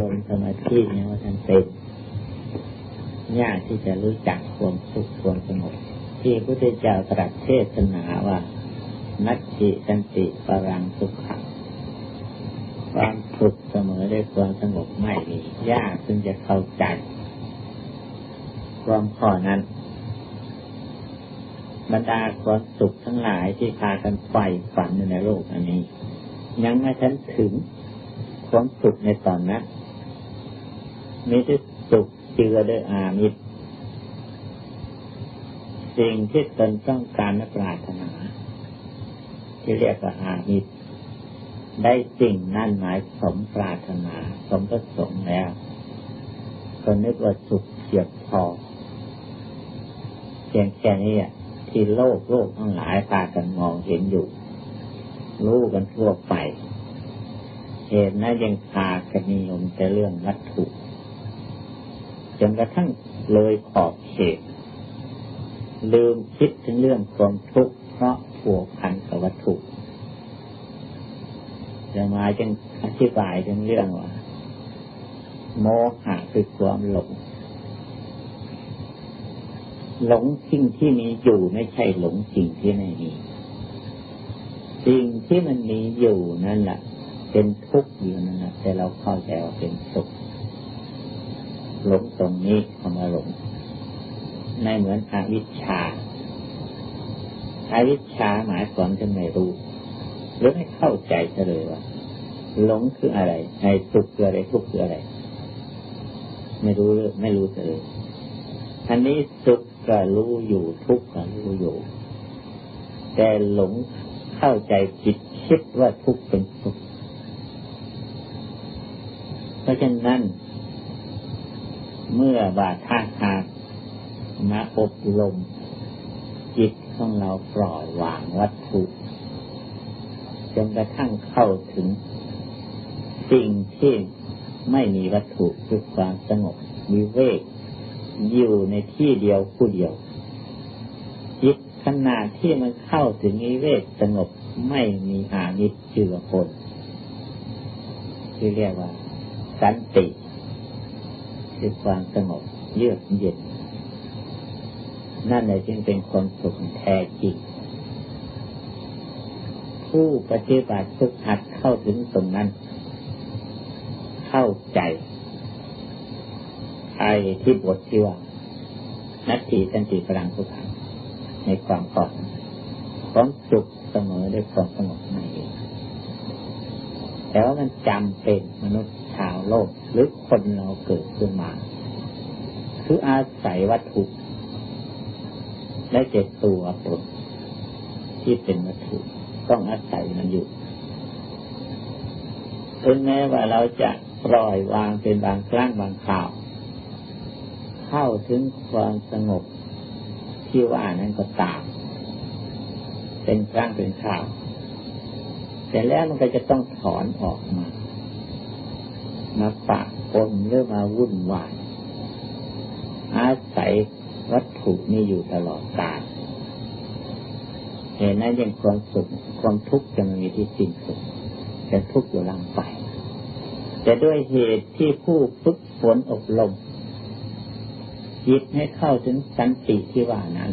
รมสมาธิเนี่ยว่าท่านเป็นยากที่จะรู้จักความสุขความสงบที่พระพุทธเจ้าตรัสเทศนาว่า นัตติสันติปรังสุขะความสุขเสมอด้วยความสงบไม่มียากซึ่งจะเข้าใจ ความข้อนั้นบรรดาความสุขทั้งหลายที่พากันไฟฝันในโลกอันนี้ ยังไม่ทันถึงความสุขในตอนนั้น มีที่สุขเจือด้วยอามิตรสิ่งที่ตนต้องการและปรารถนา ที่เรียกว่าอามิตรได้สิ่งนั่นหมายสมปรารถนา สมประสงค์แล้วก็นึกว่าสุขเฉียบพอเพียงแค่นี้ที่โลกโลกทั้งหลายพากันมองเห็นอยู่ รู้กันทั่วไปเหตุนั้นยังพากันนิยมแต่เรื่องวัตถุ จนกระทั่งเลยขอบเขตลืมคิดถึงเรื่องความทุกข์เพราะผัวพันกับวัตถุจะมาจึงอธิบายถึงเรื่องว่า โมหะคือความหลง หลงสิ่งที่มีอยู่ไม่ใช่หลงสิ่งที่ไม่มี สิ่งที่มันมีอยู่นั่นแหละเป็นทุกข์อยู่นั่นแหละแต่เราเข้าใจว่าเป็นสุข หลงตรงนี้คำว่าหลงในเหมือนอวิชชาอาวิชชาหมายความจะไม่รู้ หรือไม่เข้าใจเลยว่าหลงคืออะไรในสุขคืออะไรทุกข์คืออะไร ไม่รู้เลยไม่รู้เลยอันนี้สุขก็รู้อยู่ทุกข์ก็รู้อยู่ แต่หลงเข้าใจผิดคิดว่าทุกข์เป็นสุขเพราะฉะนั้น เมื่อบาท่าหากมาอบรมจิตของเราปล่อยวางวัตถุจนกระทั่งเข้าถึง สิ่งที่ไม่มีวัตถุคือความสงบมีเวกอยู่ในที่เดียวผู้เดียวจิตขนาดที่มันเข้าถึงนิเวศสงบไม่มีอานิจเจือคนที่เรียกว่า สันติ คือความสงบเยือกเย็น นั่นเลยจึงเป็นความสุขแท้จริง ผู้ปฏิบัติทุกหัดเข้าถึงตรงนั้น เข้าใจไอ้ที่บทที่ว่านัตติสันติพลังทุขังในความก่อนความสุขเสมอด้วยความสงบในเอง แต่ว่ามันจำเป็นมนุษย์ชาวโลก หรือคนเราเกิดขึ้นมา คืออาศัยวัตถุและเจ็ตัวตนที่เป็นวัตถุต้องอาศัยมันอยู่ถึงแม้ว่าเราจะปล่อยวางเป็นบางครั้งบางคราว เข้าถึงความสงบที่ว่านั้นก็ตาม เป็นครั้งเป็นคราว แต่แล้วมันก็จะต้องถอนออกมามาปะปนหรือมาวุ่นวายอาศัยวัตถุนี้อยู่ตลอดกาลเห็นนั้นยังความสุขความทุกข์จะมีที่สิ้นสุดจะทุกข์อยู่ลังไปแต่ด้วยเหตุที่ผู้ฝึกฝนอบรมจิตให้เข้าถึงสันติที่ว่านั้น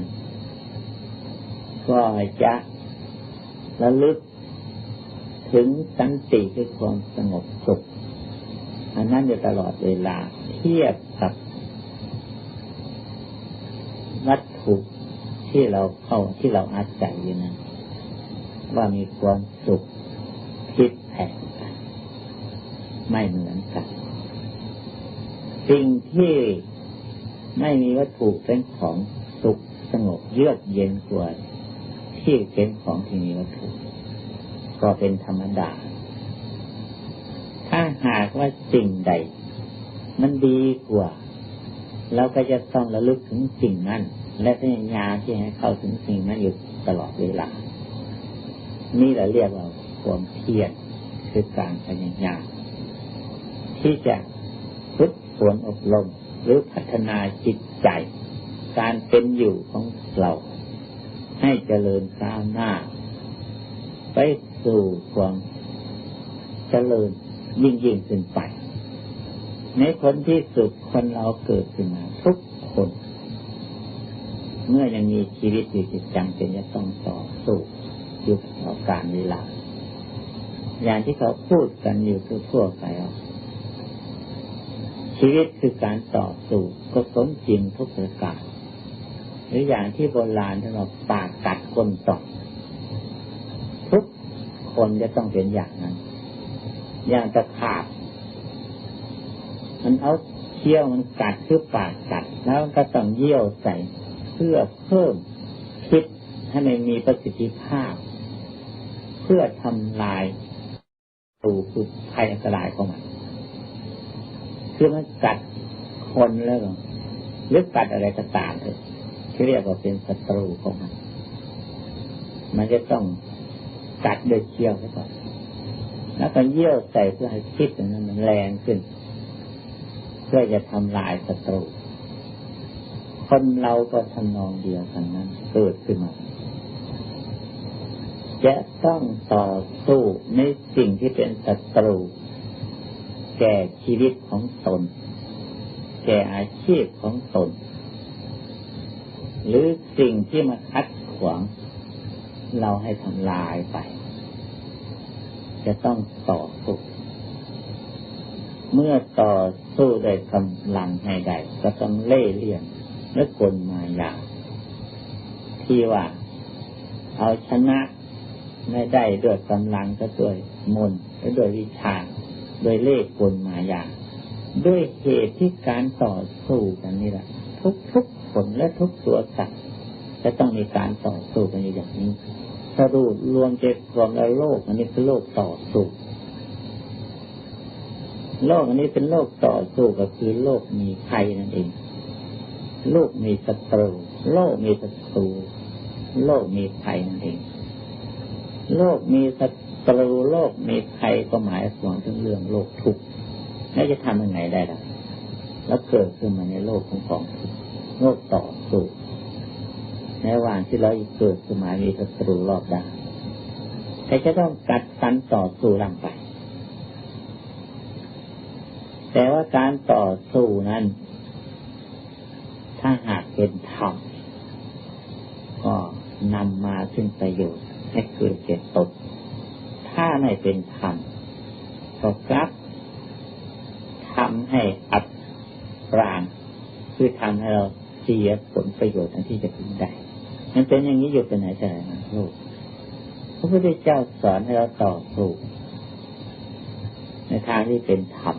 ก็จะระลึก ถึงสันติคือความสงบสุข อันนั้นอยู่ตลอดเวลาเทียบกับวัตถุที่เราเข้าที่เราอาศัยอยู่นั้นว่ามีความสุขผิดแผกไม่เหมือนกัน สิ่งที่ไม่มีวัตถุเป็นของสุขสงบเยือกเย็นกว่าที่เป็นของที่มีวัตถุ ก็เป็นธรรมดา ถ้าหากว่าสิ่งใด มันดีกว่า เราก็จะต้องระลึกถึงสิ่งนั้น และพยายามที่ให้เข้าถึงสิ่งนั้นอยู่ตลอดเวลา นี่เราเรียกว่าความเพียรคือการพยายามที่จะฝึกฝนอบรมหรือพัฒนาจิตใจ การเป็นอยู่ของเรา ให้เจริญก้าวหน้า ไป สู่ความเจริญยิ่งยิ่งขึ้นไป ในผลที่สุดคนเราเกิดขึ้นมาทุกคน เมื่อยังมีชีวิตอยู่จิตจังเป็นจะต้องต่อสู้ยุคต่อการเวลาอย่างที่เขาพูดกันอยู่ทั่วไปว่าชีวิตคือการต่อสู้ก็สมจริงทุกประการหรืออย่างที่โบราณที่เราปากกัดคนตอก คนจะต้องเป็นอย่างนั้น อย่างตะขาบ มันเอาเคี้ยวมันกัดคือปากกัด แล้วก็ต้องเยี่ยวใส่เพื่อเพิ่มคิดให้มันมีประสิทธิภาพ เพื่อทำลายตูคือภัยอันตรายของมันคือมันกัดคนแล้วหรือกัดอะไรก็ตามเลยที่เรียกว่าเป็นศัตรูของมัน มันจะต้อง กัดโดยเคี้ยวไปก่อนแล้วก็เยี่ยวใส่เพื่อให้พิษนั้นมันแรงขึ้น เพื่อจะทำลายศัตรู คนเราก็ทำนองเดียวกันนั้นเกิดขึ้นมา จะต้องต่อสู้ในสิ่งที่เป็นศัตรู แก่ชีวิตของตน แก่อาชีพของตน หรือสิ่งที่มาคัดขวาง เราให้ทำลายไป จะต้องต่อสู้เมื่อต่อสู้ได้กำลังให้ได้ก็ต้องเล่เหลี่ยงและกลมายาที่ว่า เอาชนะไม่ได้ด้วยกำลังก็ด้วยมนและด้วยวิชาโดยเลขกลมายาด้วยเหตุที่การต่อสู้กันนี่แหละทุกทุกผลและทุกตัวสัตว์ จะต้องมีการต่อสู้กันอย่างนี้สรุปรวมเจ็ดรวมแล้วโลก อันนี้คือโลกต่อสู้โลกอันนี้เป็นโลกต่อสู้ก็คือโลกมีภัยนั่นเอง โลกมีศัตรูโลกมีศัตรูโลกมีภัยนั่นเอง โลกมีศัตรูโลกมีภัยก็หมายถึงเรื่องโลกทุกข์แล้วจะทำยังไงได้ล่ะแล้วเกิดขึ้นมาในโลกของของโลกต่อ ที่เราเกิดสมามีศัตรูรอบด้านแต่จะต้องกัดกันต่อสู้ร่างไป แต่ว่าการต่อสู้นั้น ถ้าหากเป็นธรรมก็นำมาซึ่งประโยชน์ให้เกิดเกิดตก ถ้าไม่เป็นธรรมก็กลับทำให้อับปราง คือทำให้เราเสียผลประโยชน์ทันที่จะพึงได้ มันเป็นอย่างนี้อยู่เป็นไหนแต่ไหนลูกพระพุทธเจ้าสอนให้เราต่อสู้ในทางที่เป็นธรรม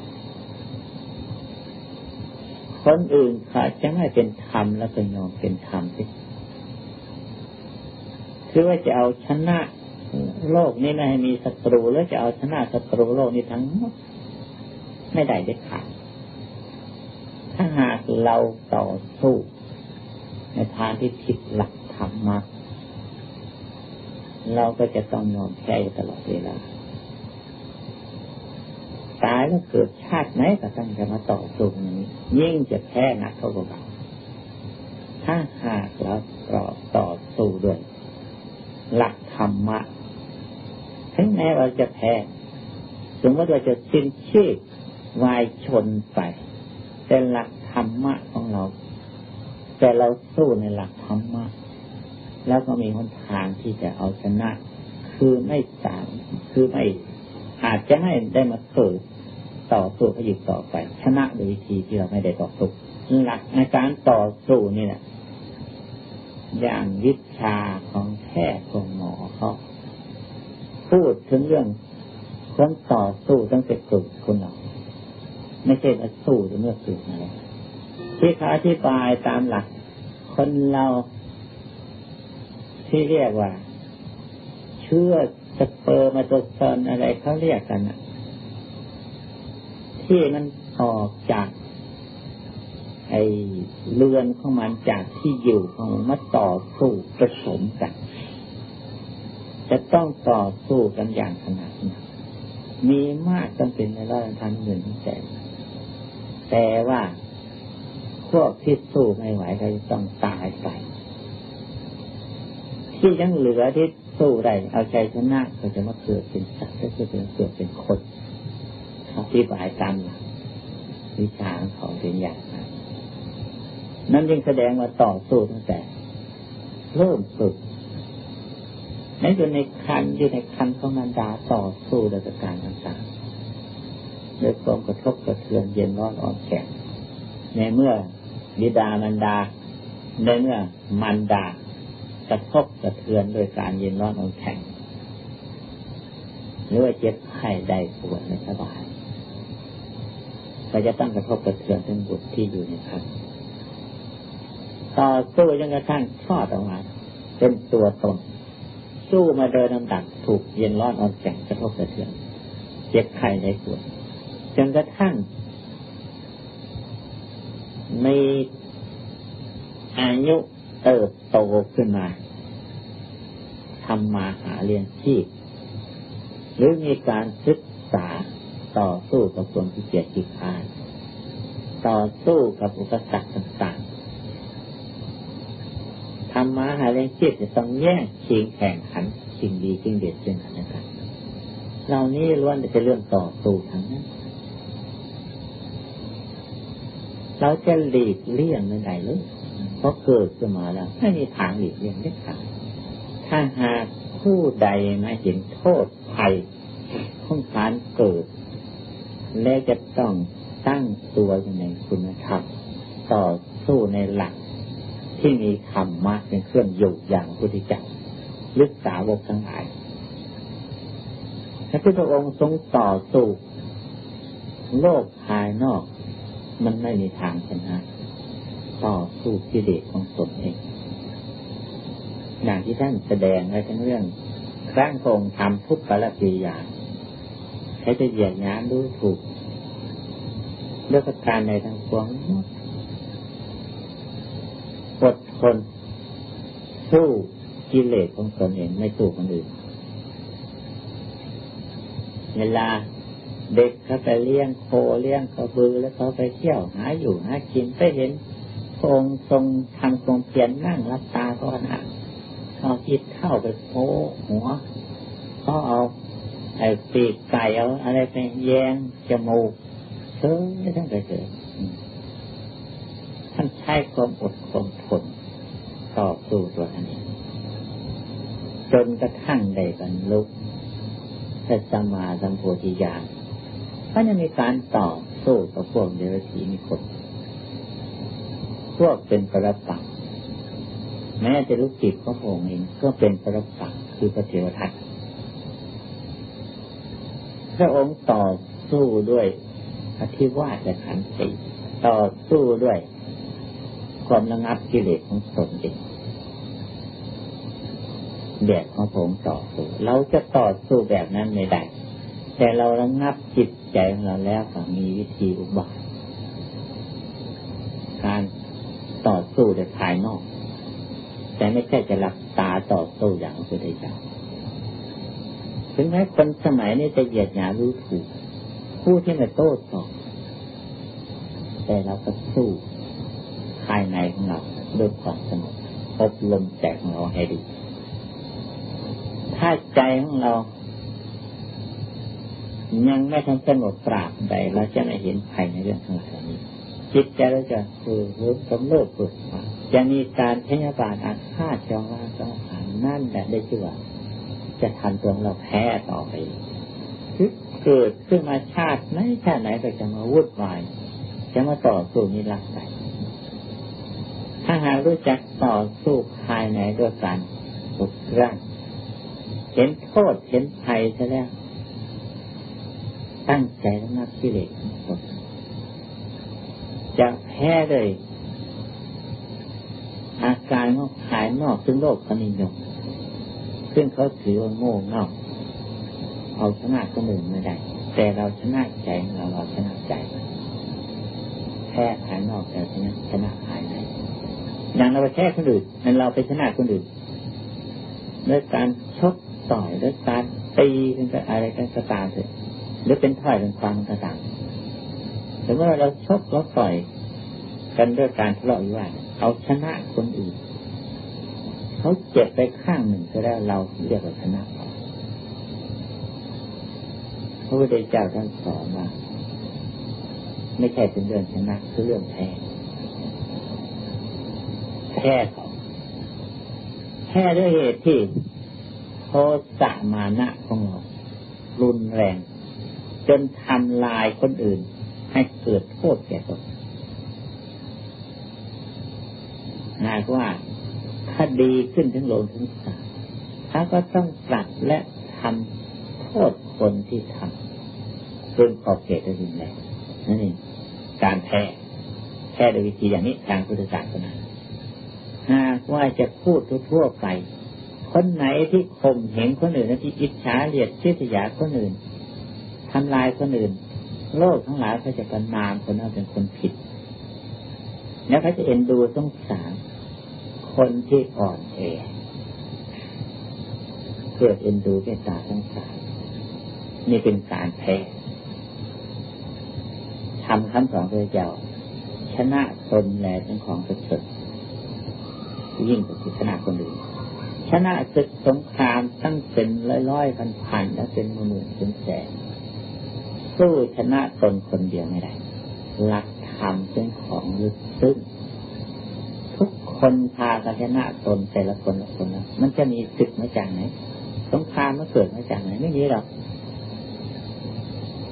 คนอื่นขาดจะไม่เป็นธรรมแล้วก็ยอมเป็นธรรมไปคือว่าจะเอาชนะโลกนี้ไม่ให้มีศัตรูแล้วจะเอาชนะศัตรูโลกนี้ทั้งหมดไม่ได้เด็ดขาดถ้าหากเราต่อสู้ในทางที่ผิดหลัก ธรรมะเราก็จะต้องยอมแพ้ตลอดเวลา ตายแล้วเกิดชาติไหนก็ต้องจะมาต่อสู้นี้ ยิ่งจะแพ้หนักเท่ากับถ้าหากเราต่อต่อสู้ด้วย หลักธรรมะถึงแม้เราจะแพ้สมมติเราจะสิ้นชีพวายชนไปแต่หลักธรรมะของเรา แต่เราสู้ในหลักธรรมะ แล้วก็มีหนทางที่จะเอาชนะ คือไม่สามคือไม่อาจจะไม่ได้มาเกิดต่อสู้พยิบต่อไป ชนะโดยวิธีที่เราไม่ได้ต่อสู้หลักในการต่อสู้นี่แหละอย่างวิชาของแพทย์ของหมอเขาพูดถึงเรื่องคนต่อสู้ตั้งแต่เกิดคนเราไม่ใช่มาสู้เมื่อเกิดอะไรที่เขาอธิบายตามหลัก คนเรา ที่เรียกว่า เชื่อสเปอร์มาตัวซอนอะไรเขาเรียกกันอะที่มันออกจากไอเรือนของมันจากที่อยู่ของมันมาต่อสู้ผสมกัน จะต้องต่อสู้กันอย่างขนาดนี้มีมากจนเป็นในร้อยพันหมื่นแสนแต่ว่าพวกที่สู้ไม่ไหวก็จะต้องตายไป ที่ยังเหลือที่สู้ได้เอาใจชนะก็จะมาเกิดเป็นสัตว์ก็จะเป็นเกิดเป็นคนอธิบายตามวิชาของเป็นอย่างนั้นนั่นยิ่งแสดงว่าต่อสู้ตั้งแต่ เริ่มฝึกนั่นอยู่ในคันอยู่ในคันของมันดาต่อสู้ราชการต่างๆโดยความกระทบกระเทือนเย็นร้อนอ่อนแข็งในเมื่อบิดามันดา ในเมื่อมันดา กระทบกระเทือนโดยการเย็นร้อนอ่อนแข็งหรือว่าเจ็บไข้ได้ปวดไม่สบายก็จะต้องกระทบกระเทือนถึงบุตรที่อยู่ในคันต่อสู้จนกระทั่งทอดออกมาเป็นตัวตนสู้มาโดยลำดับถูกเย็นร้อนอ่อนแข็งกระทบกระเทือนเจ็บไข้ในปวดจนกระทั่งมีอายุ เติบโตขึ้นมาทำมาหาเรียนชีพ หรือมีการศึกษาต่อสู้กับความที่เกียจขี้คานต่อสู้กับอุปสรรคต่างๆทำมาหาเรียนชีพจะต้องแย่งชิงแข่งขันชิงดีชิงเด็ดชิงกันะครับเหล่านี้ล้วนจะเป็นเรื่องต่อสู้ทั้งนั้นเราจะหลีกเลี่ยงไม่ได้เลย เพราะเกิดขึ้นมาแล้วไม่มีทางหลีกเลี่ยงได้ค่ะถ้าหากผู้ใดมาเห็นโทษภัยของการเกิด และจะต้องตั้งตัวอยู่ในคุณธรรมต่อสู้ในหลักที่มีธรรมะเป็นเครื่องอยู่อย่างพุทธเจ้าลึกสาวกทั้งหลายพระพุทธองค์ทรงต่อสู้โลกภายนอก มันไม่มีทางชนะ ต่อสู้กิเลสของตนเองอย่างที่ท่านแสดงไว้ทั้งเรื่องครั้งคงทำทุกขละปีอย่างใช้จะเหยียดย้ำดูถูกเรื่องการในทางปวงอดทนสู้กิเลสของตนเองไม่สู้คนอื่น เวลาเด็กเขาไปเลี้ยงโคเลี้ยงกระบือแล้วเขาไปเที่ยวหาอยู่หากินไปเห็น พระองค์ทรงทำทรงเพียนนั่งรับตาก็นะเอาคิดเข้าไปโผหัวเขาเอาไอ้ปีกไก่เอาอะไรไปแยงจมูกเชิงไม่ต้องไปเจอท่านใช้ความอดความทนต่อสู้ตัวนี้ จนกระทั่งได้บรรลุพระสัมมาสัมโพธิญาณก็จะมีการต่อสู้กับพวกเดรัจฉีมีคน พวกเป็นประปักแม้จะรู้จิตของพระองค์เองก็เป็นประปักคือพระเทวทัตพระองค์ต่อสู้ด้วยอธิวาสขันติต่อสู้ด้วยความระงับกิเลสของตนเองแบบของผมต่อสู้ เราจะต่อสู้แบบนั้นไม่ได้ แต่เราระงับจิตใจของเราแล้วก็มีวิธีอุบายการ ต่อสู้ในภายนอก แต่ไม่ใช่จะรับตาต่อสู้อย่างพุทธเจ้าถึงแม้คนสมัยนี้จะเหยียดหยามรู้ถูกผู้ที่มาโต้ตอบแต่เราก็สู้ภายในของเราด้วยความสงบอบรมใจของเราให้ดี ถ้าใจของเรา ยังไม่ทันสงบปราบใดเราจะไม่เห็นภัยในเรื่องทั้งหลายนี้ จิตใจเราจะคือรู้สมเลิกฝึกจะมีการพยาบาทอาฆาตจองร่างจองหันนั่นแหละได้ชื่อว่าจะทำตัวเราแพ้ต่อไปเกิดขึ้นมาชาติไหนชาติไหนก็จะมาวุ่นวายจะมาต่อสู้นิรักใดถ้าหากรู้จักต่อสู้ภายในด้วยการฝึกร่างเห็นโทษเห็นภัยซะแล้ว ตั้งใจระงับกิเลส จะแพ้เลย อาการของภายนอกซึ่งโลกเขานิยมซึ่งเขาถือว่าโง่เง่าเอาชนะคนอื่นไม่ได้ แต่เราชนะใจเราเราชนะใจแพ้ภายนอกแต่ชนะชนะภายในอย่างเราไปแพ้คนอื่นนั้นเราไปชนะคนอื่นด้วยการชกต่อยด้วยการตีกันอะไรกันก็ตามเถอะหรือเป็นถ้อยเป็นความก็ตาม แต่เมื่อเราชกเราต่อยกันด้วยการทะเลาะวิวาทเอาชนะคนอื่นเขาเจ็บไปข้างหนึ่งก็แล้วเราเรียกว่าชนะพระพุทธเจ้าท่านสอนว่าไม่ใช่เป็นเรื่องชนะคือเรื่องแพ้แพ้ของแพ้ด้วยเหตุที่โทสะมานะของเรารุนแรง จนทำลายคนอื่น ให้เกิดโทษแก่ตนหากว่าถ้าดีขึ้นถึงโลงถึงสาเขาก็ต้องปรับและทำโทษคนที่ทำเพื่อขอบเขตได้รุนแรงนั่นเองการแพ้แพ้โดยวิธีอย่างนี้ทางพุทธศาสนาหากว่าจะพูดทั่วไป คนไหนที่ข่มเหงคนอื่นที่อิจฉาเลียดเชื่อยาคนอื่นทำลายคนอื่น โลกทั้งหลายเขาจะประนามคนนั้นเป็นคนผิด แล้วเขาจะเอ็นดูสงสารคนที่อ่อนแอเพื่อเอ็นดูแก่ตาทั้งสายนี่เป็นการแพ้ทำคำสอนพระเจ้าชนะตนแลเป็นของประเสริฐยิ่งกว่าชนะคนอื่นชนะศึกสงครามตั้งเป็นร้อยๆพันๆแล้วเป็นหมื่นเป็นแสน สู้ชนะตนคนเดียวไม่ได้ หลักธรรมเป็นของลึกซึ้งทุกคนพากันชนะตนแต่ละคนละคนนะมันจะมีศึกมาจากไหนสงครามมาเกิดมาจากไหนไม่มีหรอก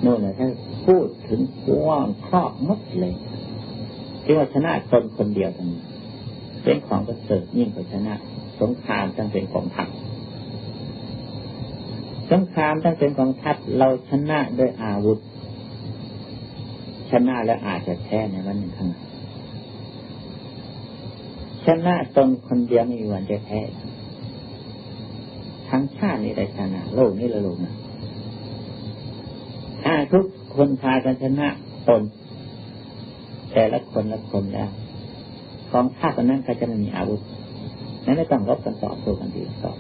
โน่นเลยถ้าพูดถึงกว้างครอบมดเลยที่ว่าชนะตนคนเดียวทั้งเป็นของประเสริฐยิ่งกว่าชนะ สงครามตั้งเป็นของทัพ สงครามตั้งเป็นของทัพเราชนะด้วยอาวุธ ชนะแล้วอาจจะแพ้ในวันหนึ่งข้างหน้าชนะตนคนเดียวไม่มีวันจะแพ้ทั้งชาตินี้ได้ชนะ โลกนี้ละโลกนะถ้าทุกคนพากันชนะตน แต่ละคนละคนแล้วกองทัพนั้นก็จะไม่มีอาวุธและไม่ต้องรบกันต่อสู้กันดีต่อ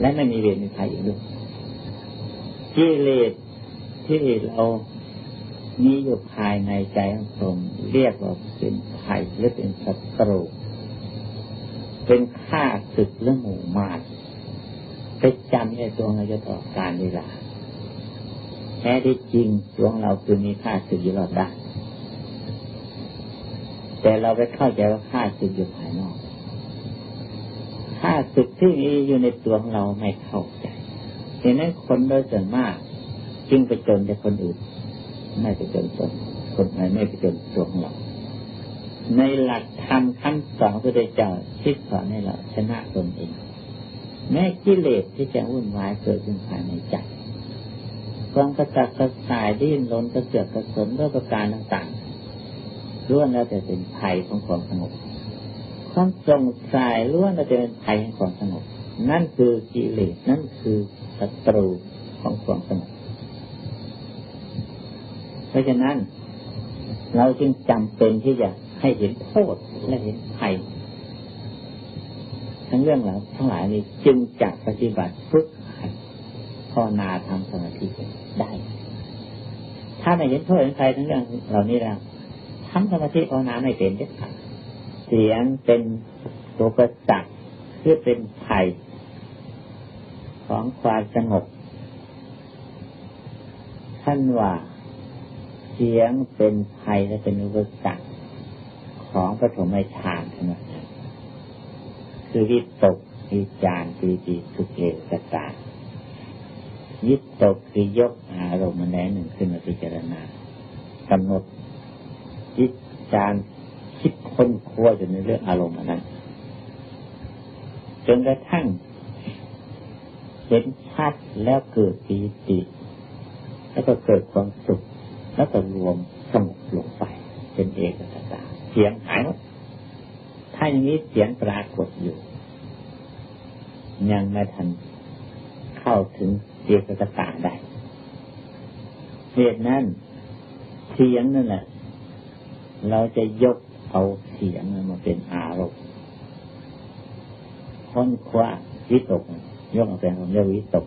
และไม่มีเวรมีภัยอีกด้วย กิเลสที่เรามีอยู่ภายในใจของผมเรียกว่าเป็นภัยหรือเป็นศัตรูเป็นข้าศึกเรื่อหมู่มารไปจำในตัวเราจะต่อการเวลาแท้ที่จริงดวงเราคือมีค่าสึกอยู่รอบด้านแต่เราไปเข้าใจว่าค่าสึกอยู่ภายนอกค่าสึกที่มีอยู่ในตัวของเราไม่เข้า เห็นนั้นคนโดยส่วนมาก จึงไปจนแต่คนอื่น ไม่ไปจนตนคนไหนไม่ไปจนตัวของเราในหลักธรรมขั้นสองพระเจ้าที่สอนให้เราชนะตนเอง แม้กิเลสที่จะวุ่นวายเกิดขึ้นภายในใจความกระจัดกระสายดิ้นรนกระเสือกกระสนด้วยประการต่างๆล้วนแล้วแต่เป็นภัยของความสงบความสงสัยล้วนแล้วจะเป็นภัยของความสงบนั่นคือกิเลสนั่นคือ ศัตรูของความสงบเพราะฉะนั้น เราจึงจำเป็นที่จะให้เห็นโทษและเห็นภัยทั้งเรื่องเหล่าทั้งหลายนี้จึงจะปฏิบัติฝึกภาวนาทำสมาธิได้ ถ้าไม่เห็นโทษเห็นภัยทั้งเรื่องเหล่านี้แล้วทำสมาธิภาวนาไม่เป็นเด็ดขาดเสียงเป็นตัวประจักษ์เพื่อเป็นภัย ของความสงบ ท่านว่าเสียงเป็นภัยและเป็นอุปสรรคของปฐมฌานนะคือวิตกวิจารปีติสุเกสตายึดตกคือยกอารมณ์แนหนึ่งขึ้นมาพิจารณากำหนดจิจารคิดค้นคว้าจนในเรื่องอารมณ์นั้นจนกระทั่ง เห็นชัดแล้วเกิดปีติ แล้วก็เกิดความสุข แล้วก็รวมสงบลงไปเป็นเอกสตาเสียงหายหมดถ้าอย่างนี้เสียงปรากฏอยู่ ยังไม่ทันเข้าถึงเสียงกระตาได้เหตุนั้นเสียงนั่นแหละเราจะยกเอาเสียงมาเป็นอารมณ์ค้นคว้าวิตก ยกมาเป็นของเรื่องวิตก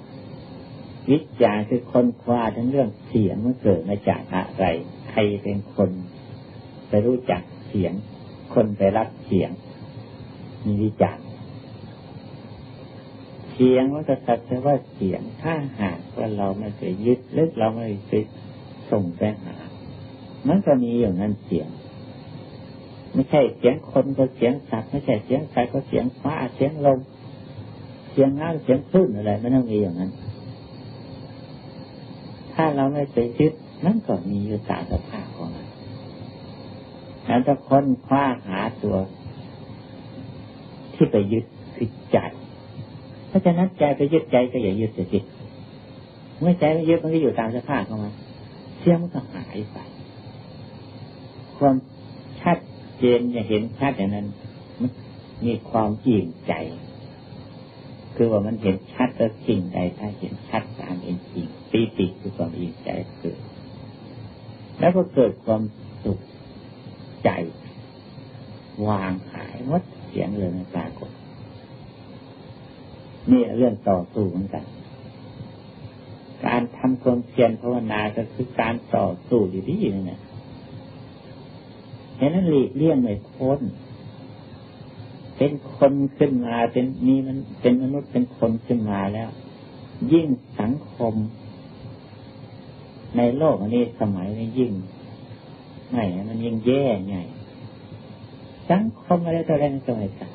วิจารคือคนคว้าทั้งเรื่องเสียงมันเกิดมาจากอะไร ใครเป็นคนไปรู้จักเสียง คนไปรับเสียงมีวิจารเสียงมันก็สักแต่ว่าเสียงถ้าหากว่าเราไม่เคยยึดลึกเราไม่เคยส่งไปหา มันก็มีอย่างนั้นเสียง ไม่ใช่เสียงคนก็เสียงสัตว์ไม่ใช่เสียงใครก็เสียงฟ้าเสียงลม เสียงน้ำเสียงคลื่นอะไรไม่ต้องมีอย่างนั้น ถ้าเราไม่ไปยึดนั่นก็มีอยู่ตามสภาพของมันแล้วถ้าคนคว้าหาตัว ที่ไปยึดคือใจเพราะฉะนั้นใจไปยึดใจก็อย่ายึดเสียสิเมื่อใจไม่ยึดมันก็อยู่ตามสภาพของมันเสียงมันก็หายไป ความชัดเจนจะเห็นชัดอย่างนั้นมันมีความอิ่มใจ คือว่ามันเห็นชัดแล้วสิ่งใดถ้าเห็นชัดตามเป็นจริงปีติคือความอิ่มใจเกิด แล้วก็เกิดความสุขใจ วางหายวัดเสียงเลยในปรากฏนี่เรื่องต่อสู้เหมือนกัน การทำความเพียรภาวนาก็คือการต่อสู้อยู่ที่นี่เนี่ยฉะนั้นหลีกเลี่ยงไม่พ้น เป็นคนขึ้นมาเป็นมีมันเป็นมนุษย์เป็นคนขึ้นมาแล้ว ยิ่งสังคม ในโลกอันนี้สมัยนี้ยิ่งไม่มันยิ่งแย่ใหญ่สังคมอะไรตัวอะไรตัวอะไรกัน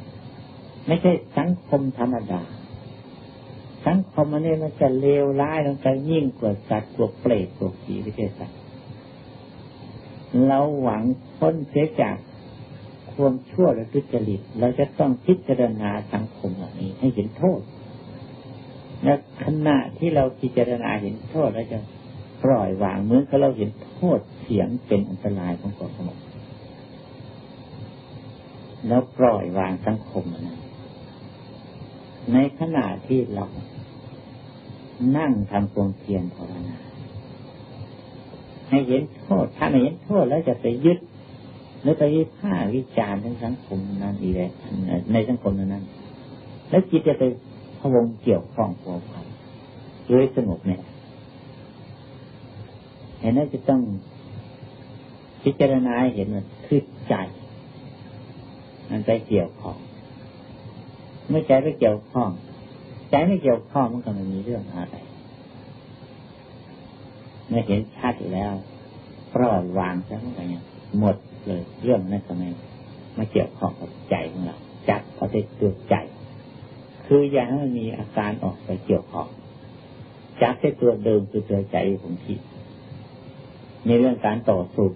ไม่ใช่สังคมธรรมดา สังคมอันนี้มันจะเลวร้ายลงไปยิ่งกว่าสัตว์กว่าเปรตกว่าผีไม่ใช่สัตว์เราหวังพ้นเสียจาก ความชั่วและทุจริต เราจะต้องพิจารณาสังคมเหล่านี้ให้เห็นโทษและขณะที่เราพิจารณาเห็นโทษแล้วจะปล่อยวางเหมือนกับเราเห็นโทษเสียงเป็นอันตรายของความสงบแล้วปล่อยวางสังคมนั้นในขณะที่เรานั่งทำความเพียรภาวนาให้เห็นโทษ ถ้าไม่เห็นโทษแล้วจะไปยึด แล้วไปผ้าวิจารณ์ทั้งสังคมนั้นอีกเลยในสังคมนั้น แล้วจิตจะไปพวงเกี่ยวข้องผัวพันโดยสงบเนี่ยเห็นนั้นจะต้องพิจารณาเห็นว่าคือใจ มันไปเกี่ยวข้องเมื่อใจไปเกี่ยวข้อง ใจไม่เกี่ยวข้องมันก็ไม่มีเรื่องอะไรเมื่อเห็นชัดแล้วปล่อยวางซะมันก็ยังหมด เลยเรื่องนั้นทำไมมาเกี่ยวข้องกับใจของเราจับเอาแต่ตัวใจ คืออย่าให้มันมีอาการออกไปเกี่ยวข้องจับแค่ตัวเดิมคือตัวใจของที่ในเรื่องการต่อสู้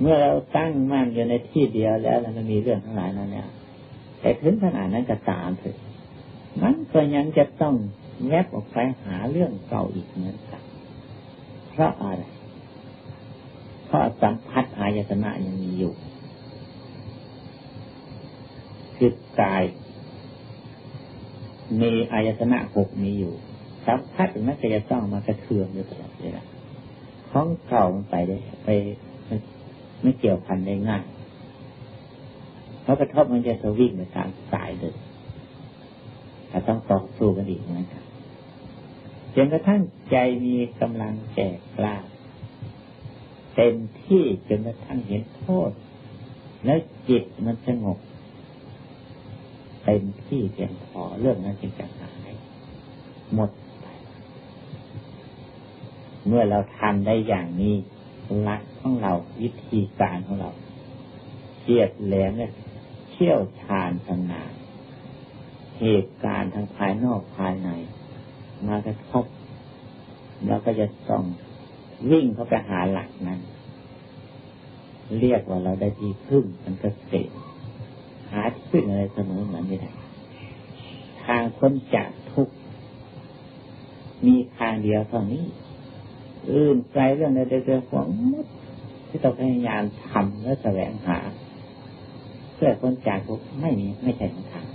เมื่อเราตั้งมั่นอยู่ในที่เดียวแล้วมันมีเรื่องทั้งหลายนั้นเนี่ยแต่ถึงขนาดนั้นก็ตามเถอะมันก็ยังจะต้องแวบออกไปหาเรื่องเก่าอีกเหมือนกันเพราะอะไร เพราะสัมผัสอายตนะยังมีอยู่ คือกาย มีอายตนะหกมีอยู่ สัมผัสถึงนั้นก็จะต้องมากระเทือนอยู่ตลอดเวลาของเก่ามันไปได้ไปไม่เกี่ยวพันได้ง่ายเพราะกระทบมันจะสวิ่งไปตามสายเลยแต่ต้องต่อสู้กันอีกนะครับจนกระทั่งใจมีกำลังแก่กล้า เต็มที่จนกระทั่งเห็นโทษ แล้วจิตมันสงบเต็มที่เพียงพอเรื่องนั้นจึงจะหาย หมดไปเมื่อเราทำได้อย่างนี้ลักของเราวิธีการของเราเทียดแหลมเนี่ยเชี่ยวชาญชำนาญเหตุการณ์ทางภายนอกภายใน มากระทบเราก็จะต้อง วิ่งเข้าไปหาหลักนั้น เรียกว่าเราได้ที่พึ่งมันก็เสร็จหาที่พึ่งอะไรเสมอเหมือนไม่ได้ทางคนจากทุกมีทางเดียวเท่านี้ อื่นไกลเรื่องใดเรื่องของมุดที่ต้องพยายามทำและแสวงหา เพื่อคนจากทุกไม่มีไม่ใช่ทาง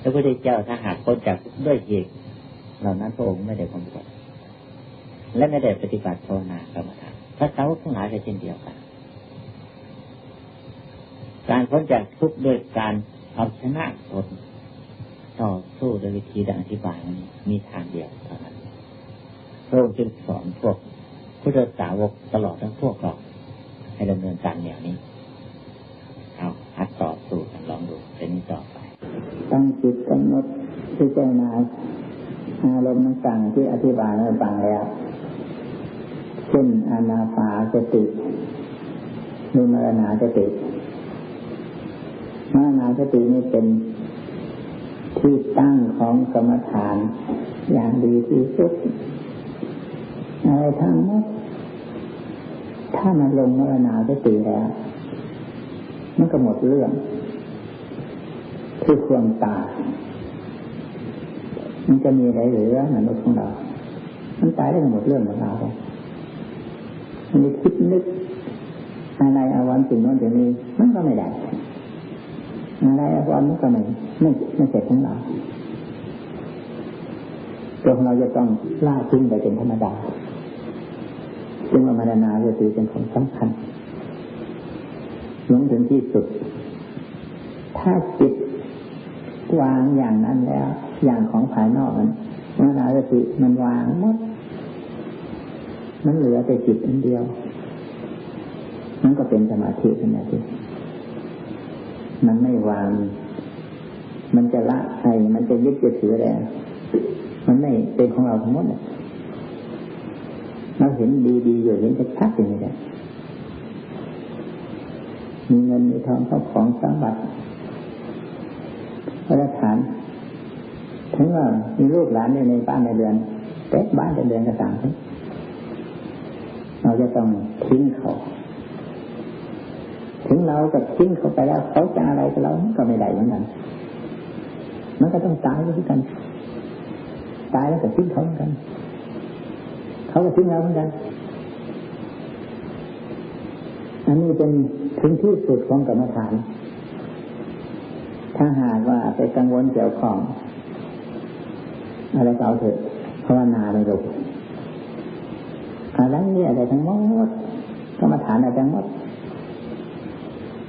พระพุทธเจ้าถ้าหากคนจากด้วยเหตุเหล่านั้นพระองค์ไม่ได้กำหนด และไม่ได้ปฏิบัติภาวนากรรมฐานพระสาวกทั้งหลายก็เช่นเดียวกัน การพ้นจากทุกข์ด้วยการเอาชนะตนต่อสู้โดยวิธีดังอธิบายนี้มีทางเดียวเท่านั้นพระองค์จึงสอนพวกพุทธสาวกตลอดทั้งพวกเราให้ดำเนินการอย่างนี้ เอาพัดต่อสู้กันลองดูเป็นนี้ต่อไป ตั้งจิตกำหนดพิจารณาอารมณ์ต่างๆที่อธิบายให้ฟังแล้ว เช่นอานาปาสติหรือมรณาสติมรณาสตินี่เป็นที่ตั้งของกรรมฐาน อย่างดีที่สุดอะไรทั้งหมดถ้ามันลงมรณาสติแล้วมันก็หมดเรื่องคือความตายมันจะมีอะไรเหลือมนุษย์ของเรา มันตายได้หมดเรื่องของเราเลย มันคิดนึกอะไรอาวันสิ่งนั้นสิ่งนี้มันก็ไม่ได้อะไรอาวันมันก็ไม่ไม่ไม่เสร็จของเราตัวของเราจะต้องล่าทิ้งไปเป็นธรรมดาจึงว่ามานาจะถือเป็นของสำคัญลงถึงที่สุด ถ้าจิตวางอย่างนั้นแล้ว อย่างของภายนอกมันมานาสติมันวางหมด มันเหลือแต่จิตอันเดียวมันก็เป็นสมาธิสมาธิมันไม่วาง มันจะละใครมันจะยึดจะถืออะไรมันไม่เป็นของเราทั้งหมดเราเห็นดีๆอยู่เห็นชัดๆอย่างนี้แหละมีเงินมีทองเข้าของสมบัติพระฐานถึงว่ามีลูกหลานในบ้านในเรือนเต็บ้านในเรือนกระสัง เราจะต้องทิ้งเขาถึงเราจะทิ้งเขาไปแล้วเขาจะอะไรกับเราก็ไม่ได้เหมือนกันมันก็ต้องตายด้วยกันตายแล้วก็ทิ้งเขาเหมือนกัน เขาก็ทิ้งเราเหมือนกันอันนี้เป็นถึงที่สุดของกรรมฐาน ถ้าหากว่าไปกังวลเกี่ยวของอะไรเก่าเถิดภาวนาไม่รู้ อะไรยอะไรทั้งหมดกรรมฐานอะไรทั้งหมด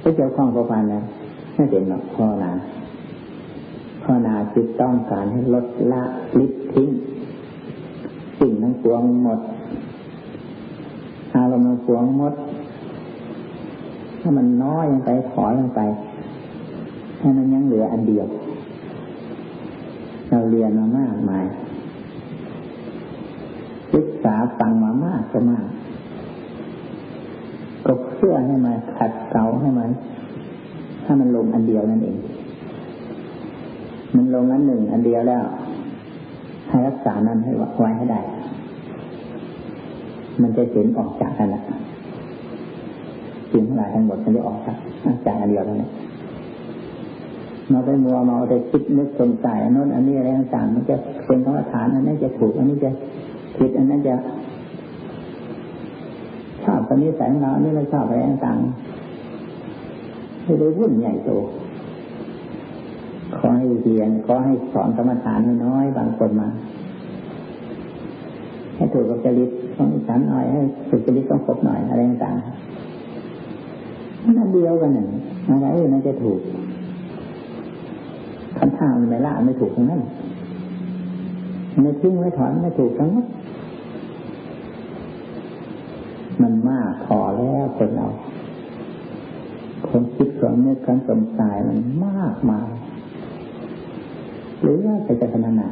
ไปเกี่ยวข้องกับมันนะไม่เป็นหรอกภาวนาภาวนาจิตต้องการให้ลดละลิบทิ้งสิ่งทั้งปวงหมดอารมณ์ทั้งปวงหมด ถ้ามันน้อยลงไปถอยลงไปให้มันยังเหลืออันเดียวเราเรียนมามากมาย ศึกษาฟังมามากก็มากก็เพื่อให้มาขัดเกลาให้มันถ้ามันลงอันเดียวนั่นเอง มันลงอันหนึ่งอันเดียวแล้ว ให้รักษานั้นให้ไว้ให้ได้ มันจะเห็นออกจากกันละสิ่งทั้งหลายทั้งหมดมันจะออกจากจากอันเดียวแล้วเนี่ยเราไปมัวมาแต่คิดนึกสงสัยอันนู้นอันนี้อะไรต่างๆมันจะเป็นกรรมฐานอันนี้จะถูกอันนี้จะ ผิดอันนั้นจะชอบตอนนี้แสงเราอันนี้ไม่ชอบอะไรต่างๆให้ได้วุ่นใหญ่โตขอให้เรียนขอให้สอนกรรมฐานน้อยบางคนมา ให้ถูกกับจริตของฉันหน่อยให้ถูกจริตต้องครบหน่อยอะไรต่างๆนั่นเดียวกันหนึ่งอะไรอื่นจะถูกขันท่ามันไม่ละไม่ถูกทั้งนั้นไม่ทิ้งไม่ถอนไม่ถูกทั้งนั้น มันมากพอแล้วคนเราคนคิดความนึกควารสงสัยมันมากมายหรือว่าไปจะพนานา